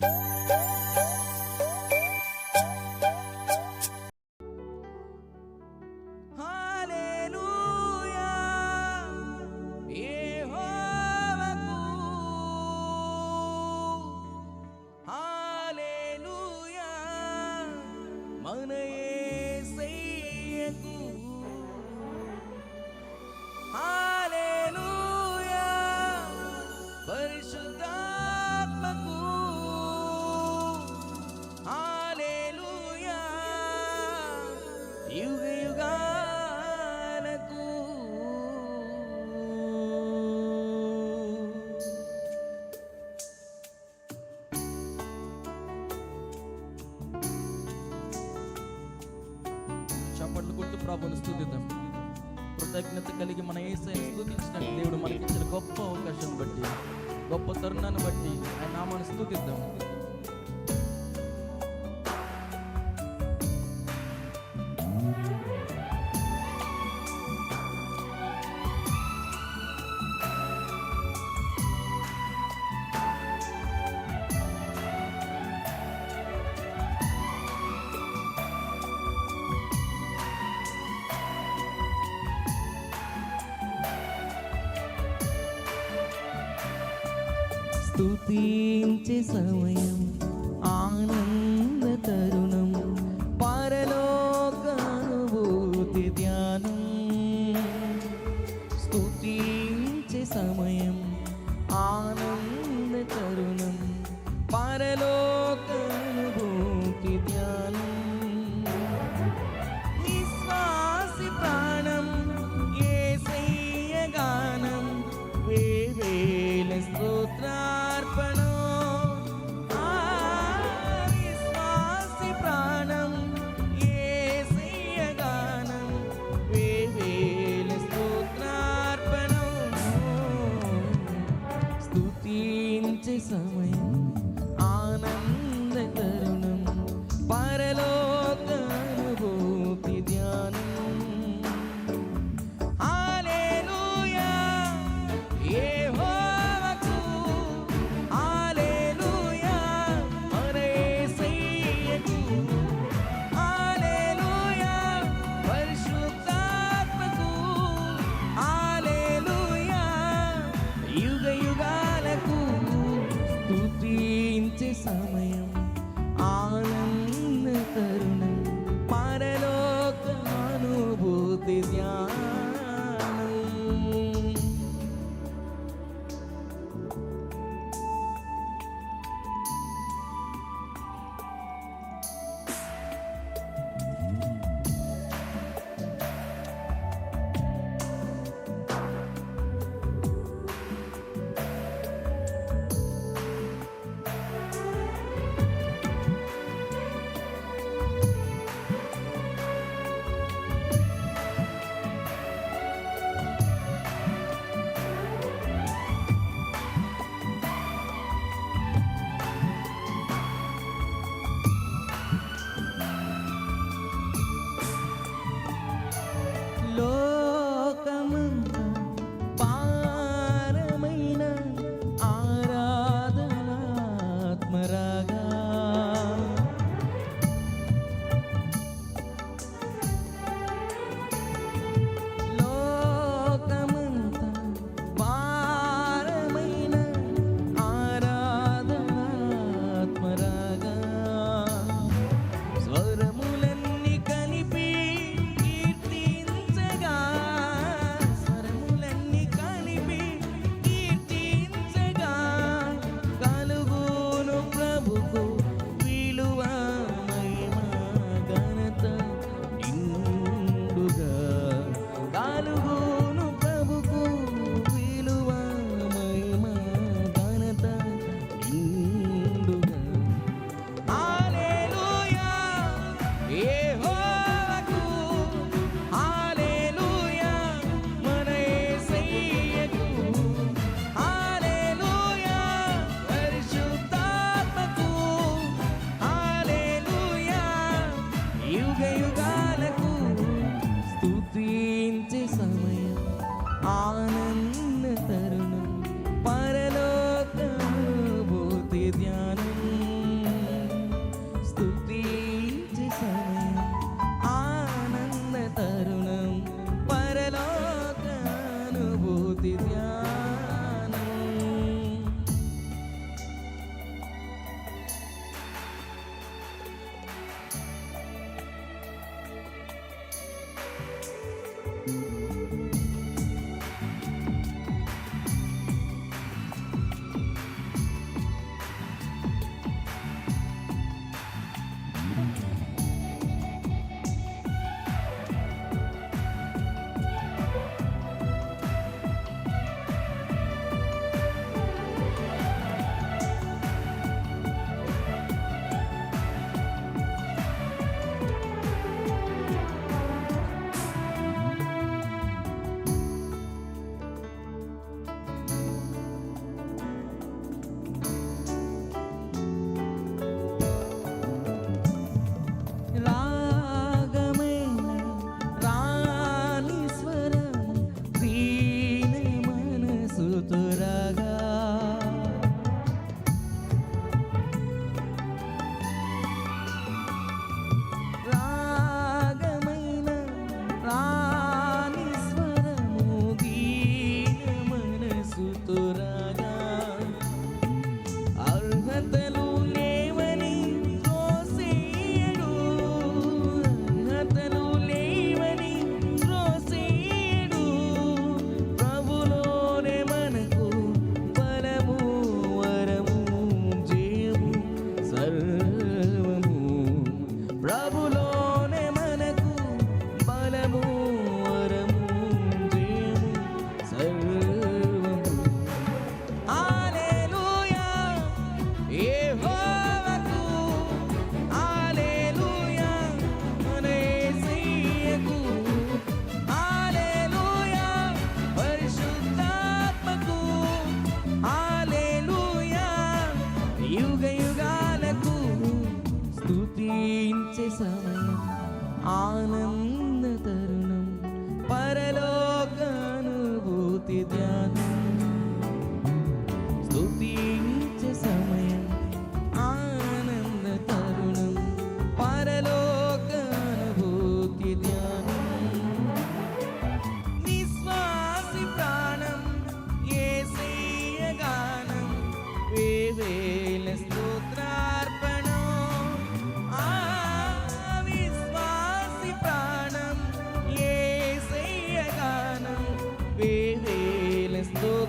Bye. యుగ యుగాలకు చప్పట్లు కొట్టు ప్రభుని స్థుతిద్దాం. కృతజ్ఞత కలిగి మన ఏసై స్థుతించినట్టు దేవుడు మనకిచ్చిన గొప్ప అవకాశం బట్టి గొప్ప తరుణాన్ని బట్టి ఆయన నామాన్ని స్థుతిద్దాం. స్థుతించే సమయం ఆనంద తరుణం పరలోకానుభూతి ధ్యానం. స్థుతించే సమయం ఆనంద తరుణం పరలోకానుభూతి స్తుతించే సమయం సమయం ఆనంద తరుణం పరలో వేవేల స్తోత్రార్పణం